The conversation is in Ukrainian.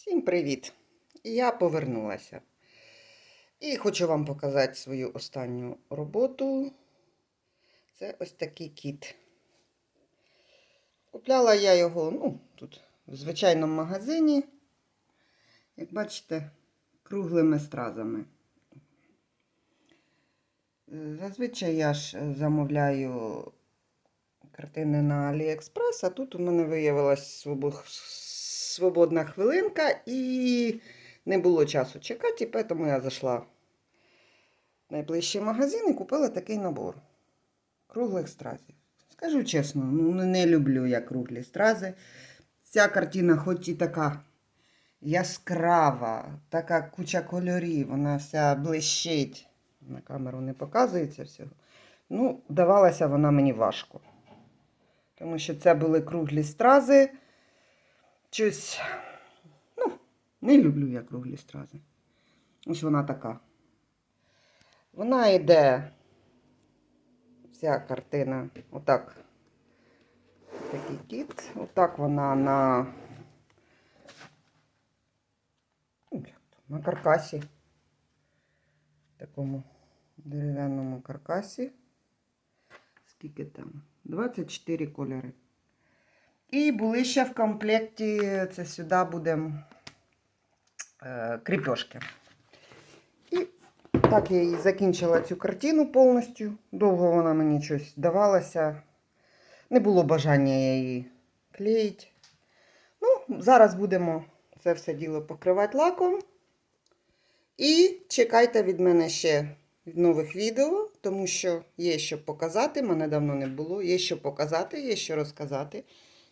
Всім привіт! Я повернулася. І хочу вам показати свою останню роботу. Це ось такий кіт. Купляла я його, ну, тут, в звичайному магазині. Як бачите, круглими стразами. Зазвичай я ж замовляю картини на Аліекспрес, а тут у мене виявилась свобо- свободна хвилинка і не було часу чекати, тому я зайшла в найближчий магазин і купила такий набор круглих стразів. Скажу чесно, ну не люблю я круглі стрази. Ця картина, хоч і така яскрава, така куча кольорів, вона вся блищить. На камеру не показується всього. Ну, давалася вона мені важко. Тому що це були круглі стрази. Щось, ну, не люблю я круглі стрази. Ось вона така. Вона йде, вся картина, отак. Такий кіт. Отак вона на, ну, на каркасі. Такому дерев'яному каркасі. Скільки там? 24 кольори. І були ще в комплекті, це сюди буде е, кріпьошки. І так я і закінчила цю картину повністю. Довго вона мені щось давалася. Не було бажання її клеїти. Ну, зараз будемо це все діло покривати лаком. І чекайте від мене ще нових відео, тому що є що показати, мене давно не було, є що показати, є що розказати.